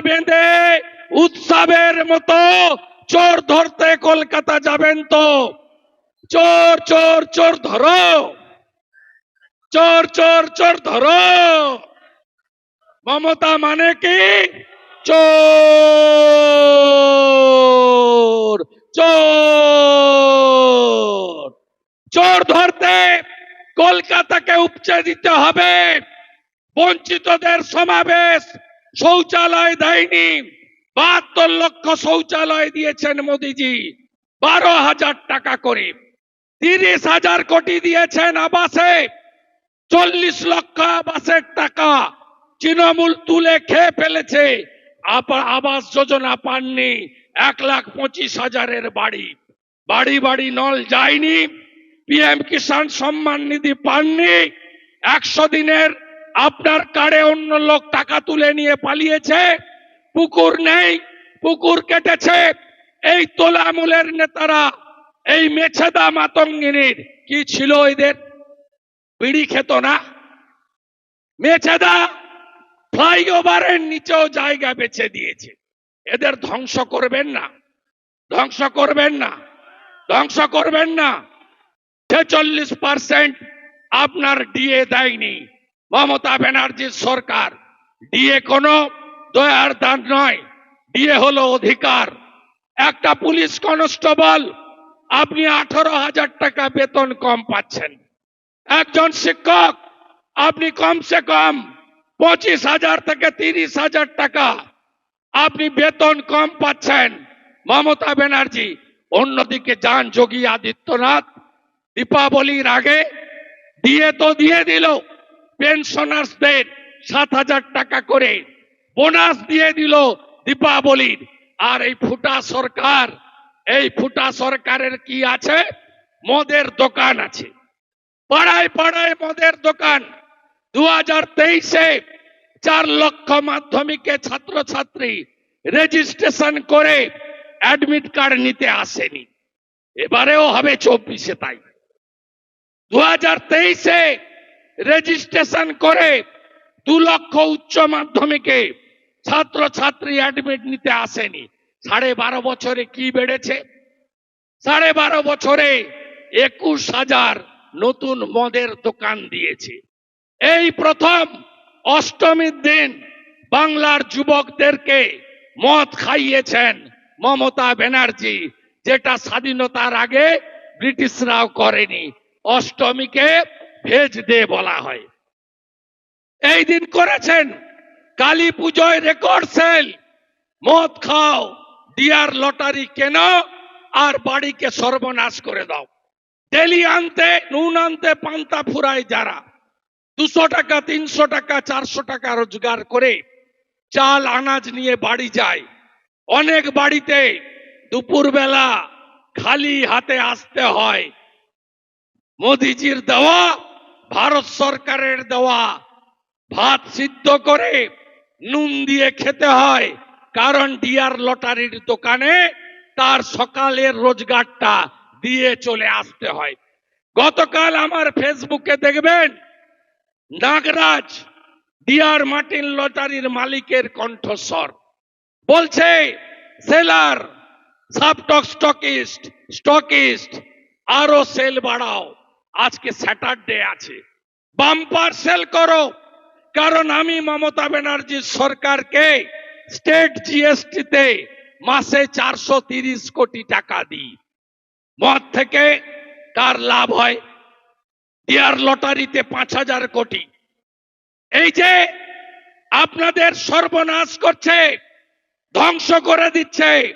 বেঁধে উৎসবের মতো চোর ধরতে কলকাতা যাবেন তো? চোর চোর চোর ধরো। চোর চোর চোর ধরো। মমতা মানে কি? চোর চোর। চোর ধরতে কলকাতাকে উপচে দিতে হবে। বঞ্চিতদের সমাবেশ শৌচালয় দেয়নি। বাহাত্তর লক্ষ শৌচালয় দিয়েছেন মোদিজি। বারো হাজার টাকা করে। তিরিশ হাজার কোটি দিয়েছেন আবাসে। চল্লিশ লক্ষ আবাসের টাকা তৃণমূল তুলে খেয়ে ফেলেছে। আবা- আবাস যোজনা পাননি। এক লাখ পঁচিশ হাজারের বাড়ি। বাড়ি বাড়ি নল যায়নি। পিএম কিষাণ সম্মান নিধি পাননি। একশো দিনের আপনার কার্ডে অন্য লোক টাকা তুলে নিয়ে পালিয়েছে, পুকুর নেই, পুকুর কেটেছে। এই তোলামূলের নেতারা, এই মেছেদা মাতঙ্গিনীর কি ছিল এদের? বিড়ি খেত না। মেছেদা ফ্লাইওভারের নিচেও জায়গা বেছে দিয়েছে। এদের ধ্বংস করবেন না। ধ্বংস করবেন না। ধ্বংস করবেন না। ছেচল্লিশ পার্সেন্ট আপনার ডিএ দেয়নি। মমতা ব্যানার্জির সরকার। ডিএ কোনো দয়ার দান নয়, ডিএ হলো অধিকার। একটা পুলিশ কনস্টেবল, আপনি আঠারো হাজার টাকা বেতন কম পাচ্ছেন। একজন শিক্ষক, আপনি কমসে কম পঁচিশ হাজার থেকে তিরিশ হাজার টাকা আপনি বেতন কম পাচ্ছেন। মমতা ব্যানার্জি, অন্যদিকে যান যোগী আদিত্যনাথ, দীপাবলির আগে দিয়ে তো দিয়ে দিল। পেনশনার্সদের সাত হাজার টাকা করে বোনাস দিয়ে দিল দীপাবলির। আর এই ফুটা সরকার, এই ফুটা সরকারের কি আছে? মদের দোকান আছে। পাড়ায় পাড়ায় মদের দোকান। দু হাজার তেইশে চার লক্ষ মাধ্যমিকে ছাত্রছাত্রী রেজিস্ট্রেশন করে অ্যাডমিট কার্ড নিতে আসেনি। এবারেও হবে চব্বিশে তাই। দু হাজার তেইশে রেজিস্ট্রেশন করে দু লক্ষ উচ্চ মাধ্যমিকে ছাত্রছাত্রী অ্যাডমিট নিতে আসেনি। সাড়ে বারো বছরে কি বেড়েছে? সাড়ে বারো বছরে একুশ হাজার নতুন মদের দোকান দিয়েছে। এই প্রথম অষ্টমীর দিন বাংলার যুবকদেরকে মদ খাইয়েছেন মমতা ব্যানার্জি, যেটা স্বাধীনতার আগে ব্রিটিশরাও করেনি। অষ্টমীকে ভেজ দে বলা হয়। এই দিন করেছেন কালী পুজোয় রেকর্ড সেল মদ খাও, ডিয়ার লটারি কেন, আর বাড়িকে সর্বনাশ করে দাও। ডেলি আনতে, নুন আনতে, পান্তা ফুরায় যারা। দুশো টাকা, তিনশো টাকা, চারশো টাকা রোজগার করে চাল আনাজ নিয়ে বাড়ি যায়। অনেক বাড়িতে দুপুরবেলা খালি হাতে আসতে হয়। মোদিজির দেওয়া ভারত সরকারের দেওয়া ভাত সিদ্ধ করে নুন দিয়ে খেতে হয়, কারণ ডিয়ার লটারির দোকানে তার সকালের রোজগারটা দিয়ে চলে আসতে হয়। গতকাল আমার ফেসবুকে দেখবেন, নাগরাজ ডিয়ার মার্টিন লটারির মালিকের কণ্ঠস্বর। বলছে, সেলার, সাবটক স্টকিস্ট স্টকিস্ট আরও সেল বাড়াও। আজকে স্যাটারডে আছে। বাম্পার সেল করো। কারণ আমি মমতা ব্যানার্জির সরকারকে স্টেট জিএসটিতে মাসে চারশো তিরিশ কোটি টাকা দিই। মদ থেকে কার লাভ হয়? ডিয়ার লটারিতে পাঁচ হাজার কোটি। এই যে আপনাদের সর্বনাশ করছে, ধ্বংস করে দিচ্ছে,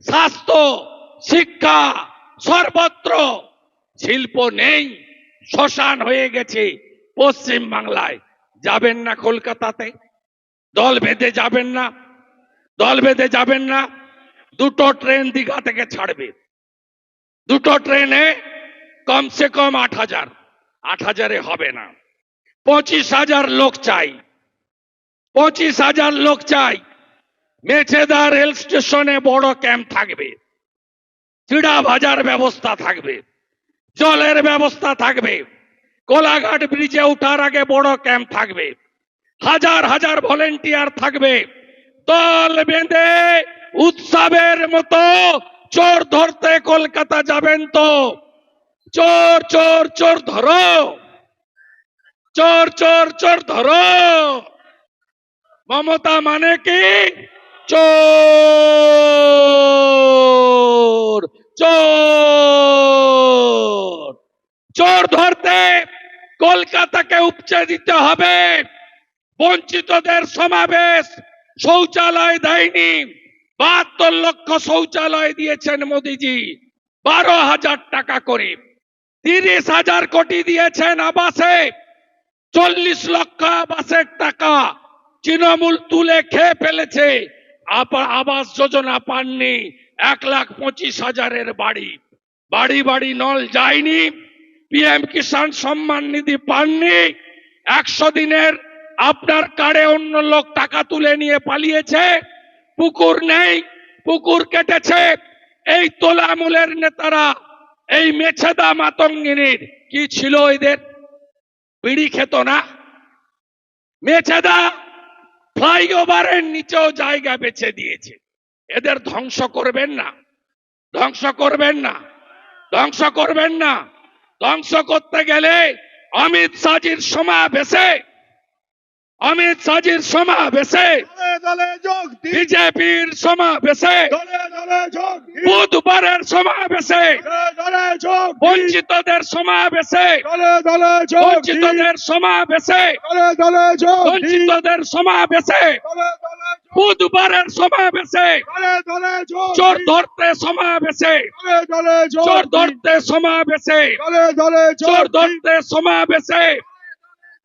স্বাস্থ্য, শিক্ষা, সর্বত্র। শিল্প নেই, শ্মশান হয়ে গেছে পশ্চিম বাংলায়। যাবেন না কলকাতাতে, দল বেঁধে যাবেন না, দল বেঁধে যাবেন না, দুটো ট্রেন দীঘা থেকে ছাড়বে। দুটো ট্রেনে কমসে কম আট হাজার, আট হাজারে হবে না। পঁচিশ হাজার লোক চাই, পঁচিশ হাজার লোক চাই মেছেদা রেল স্টেশনে বড় ক্যাম্প থাকবে চিড়া ভাজার ব্যবস্থা থাকবে। জলের ব্যবস্থা থাকবে। কোলাঘাট ব্রিজে ওঠার আগে বড় ক্যাম্প থাকবে। হাজার হাজার ভলেন্টিয়ার থাকবে। দল বেঁধে উৎসবের মতো চোর ধরতে কলকাতা যাবেন তো। চোর চোর চোর ধরো। চোর চোর চোর ধরো। মমতা মানে কি? চোর। চোর! চোর ধরতে কলকাতাকে উপচে দিতে হবে। বঞ্চিতদের সমাবেশ শৌচালয় দেয়নি। বাহাত্তর লক্ষ শৌচালয় দিয়েছেন মোদিজি। বারো হাজার টাকা করে। তিরিশ হাজার কোটি দিয়েছেন আবাসে। চল্লিশ লক্ষ আবাসের টাকা তৃণমূল তুলে খেয়ে ফেলেছে। আবার আবাস যোজনা পাননি। এক লাখ পঁচিশ হাজারের বাড়ি। বাড়ি বাড়ি নল যায়নি পিএম কিষাণ সম্মান নিধি পাননি, একশো দিনের আপনার কার্ডে অন্য লোক টাকা তুলে নিয়ে পালিয়েছে, পুকুর নেই, পুকুর কেটেছে। এই তোলামূলের নেতারা, এই মেছেদা মাতঙ্গিনীর কি ছিল এদের? বিড়ি খেত না। মেছেদা ফ্লাইওভারের নিচেও জায়গা বেছে দিয়েছে। এদের ধ্বংস করবেন না। ধ্বংস করবেন না। ধ্বংস করবেন না। ধ্বংস করতে গেলে অমিত শাহজির সমাবেশে অমিত শাহজির সমাবেশে বিজেপির সমাবেশে বুধবারের সমাবেশে বঞ্চিতদের সমাবেশে বঞ্চিতদের সমাবেশে বঞ্চিতদের সমাবেশে বুধবারের সমাবেশে চোর ধরতে সমাবেশে চোর ধরতে সমাবেশে চোর ধরতে সমাবেশে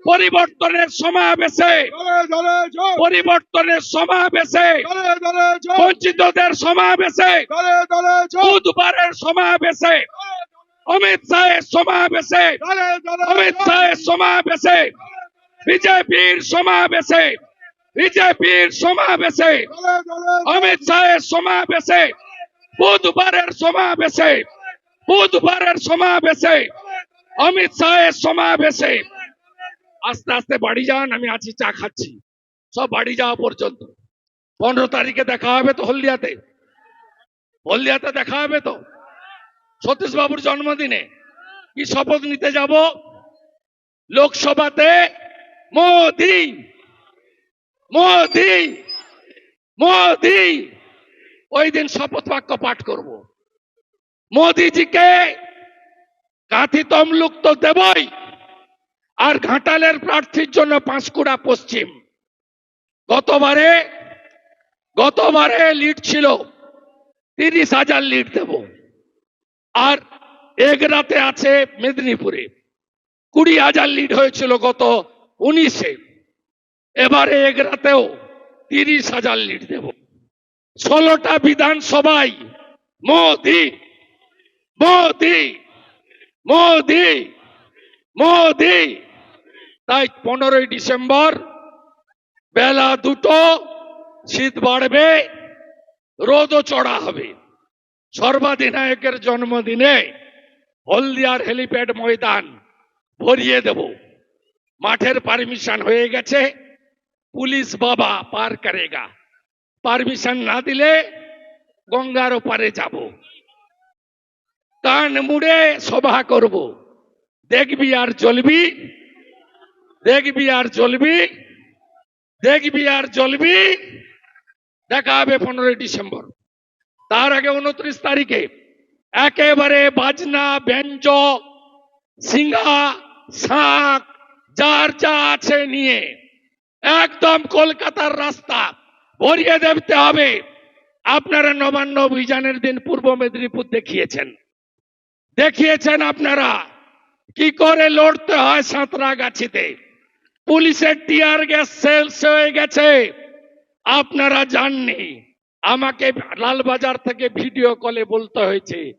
পরিবর্তনের সমাবেশে পরিবর্তনের সমাবেশে বঞ্চিতদের সমাবেশে বুধবারের সমাবেশে অমিত শাহের সমাবেশে অমিত শাহের সমাবেশে বিজেপির সমাবেশে বিজেপির সমাবেশে অমিত শাহের সমাবেশে বুধবারের সমাবেশে বুধবারের সমাবেশে অমিত শাহের সমাবেশে। আস্তে আস্তে বাড়ি যান, আমি আছি, চা খাচ্ছি। সব বাড়ি যাওয়া পর্যন্ত। পনেরো তারিখে দেখা হবে তো হলদিয়াতে? হলদিয়াতে দেখা হবে তো? সতীশ বাবুর জন্মদিনে? কি শপথ নিতে যাব? লোকসভাতে? মোদি! মোদি! মোদি! ওই দিন শপথ বাক্য পাঠ করব। মোদিজিকে কাঁথি তমলুক তো দেবই। আর ঘাটালের প্রার্থীর জন্য পাঁশকুড়া পশ্চিম। গতবারে গতবারে লিড ছিল, তিরিশ হাজার লিড দেব। আর এগরাতে আছে মেদিনীপুরে। কুড়ি হাজার লিড হয়েছিল গত উনিশে। এবারে এগরাতেও তিরিশ হাজার লিড দেব। ষোলোটা বিধানসভায় মোদি মোদি মোদি মোদি তাই পনেরোই ডিসেম্বর বেলা দুটো শীত বাড়বে, রোদও চড়া হবে। সর্বাধিনায়কের জন্মদিনে হলদিয়ার হেলিপ্যাড ময়দান ভরিয়ে দেব। মাঠের পারমিশন হয়ে গেছে, পুলিশ বাবা পার করেগা। পারমিশন না দিলে গঙ্গার ওপারে যাব। কান মুড়ে সভা করব। দেখবি আর চলবি দেখবি আর চলবি দেখবি আর চলবি দেখা হবে পনেরোই ডিসেম্বর। তার আগে উনত্রিশ তারিখে একেবারে বাজনা, ব্যঞ্জ সিঙ্গা শাক যার যা আছে নিয়ে একদম কলকাতার রাস্তা ভরিয়ে দেখতে হবে। আপনারা নবান্ন অভিযানের দিন পূর্ব মেদিনীপুর দেখিয়েছেন। দেখিয়েছেন আপনারা। কি করে লড়তে হয় সাঁতরাগাছিতে? পুলিশের টিয়ার গ্যাস সেলস হয়ে গেছে। আপনারা জাননি, আমাকে লালবাজার থেকে ভিডিও কলে বলতে হয়েছে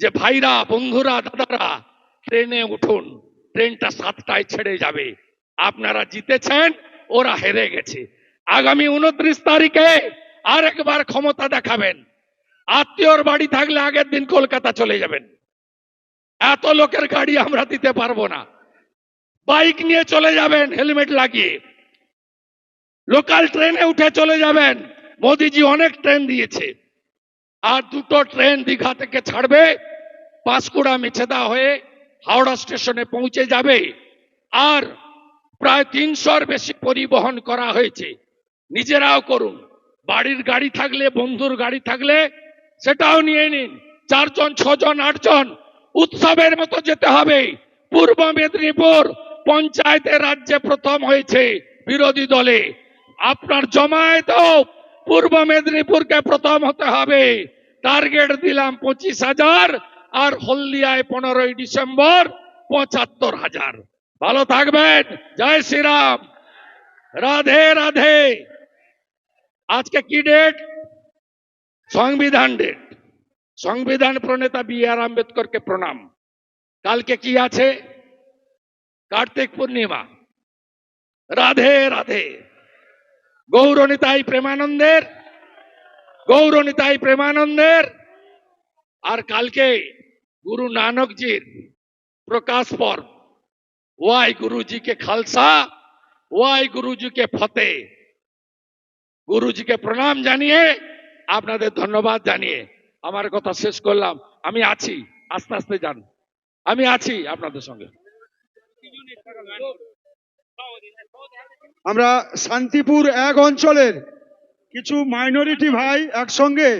যে, ভাইরা, বন্ধুরা, দাদারা, ট্রেনে উঠুন, ট্রেনটা সাতটায় ছেড়ে যাবে। আপনারা জিতেছেন, ওরা হেরে গেছে। আগামী উনত্রিশ তারিখে আরেকবার ক্ষমতা দেখাবেন। আত্মীয়র বাড়ি থাকলে আগের দিন কলকাতা চলে যাবেন। এত লোকের গাড়ি আমরা দিতে পারব না। বাইক নিয়ে চলে যাবেন, হেলমেট লাগিয়ে। লোকাল ট্রেনে উঠে চলে যাবেন। মোদিজি অনেক ট্রেন দিয়েছে। আর দুটো ট্রেন দীঘা থেকে ছাড়বে, পাঁশকুড়া মিছেদা হয়ে হাওড়া স্টেশনে পৌঁছে যাবে। আর প্রায় তিনশোর বেশি পরিবহন করা হয়েছে। নিজেরাও করুন। বাড়ির গাড়ি থাকলে, বন্ধুর গাড়ি থাকলে, সেটাও নিয়ে নিন। চারজন, ছজন, আটজন, উৎসবের মতো যেতে হবে। পূর্ব মেদিনীপুর পঞ্চায়েতে রাজ্যে প্রথম হয়েছে বিরোধী দলে। আপনার জমায়েতও পূর্ব মেদিনীপুরকে প্রথম হতে হবে। টার্গেট দিলাম পঁচিশ হাজার আর হলদিয়ায় পনেরোই ডিসেম্বর পঁচাত্তর হাজার। ভালো থাকবেন। জয় শ্রীরাম। রাধে রাধে। আজকে কি ডেট সংবিধান ডেট সংবিধান প্রণেতা বি আর আম্বেদকরকে প্রণাম। কালকে কি আছে? কার্তিক পূর্ণিমা। রাধে রাধে। গৌরনিতাই প্রেমানন্দের গৌরনিতাই প্রেমানন্দের। আর কালকে গুরু নানকজির প্রকাশ পর্ব। ওয়াই গুরুজি কে খালসা, ওয়াই গুরুজি কে ফতে। গুরুজিকে প্রণাম জানিয়ে আপনাদের ধন্যবাদ জানিয়ে আমার কথা শেষ করলাম। আমি আছি, আস্তে আস্তে যান। আমি আছি আপনাদের সঙ্গে। আমরা শান্তিপুর এক অঞ্চলের কিছু মাইনরিটি ভাই একসঙ্গে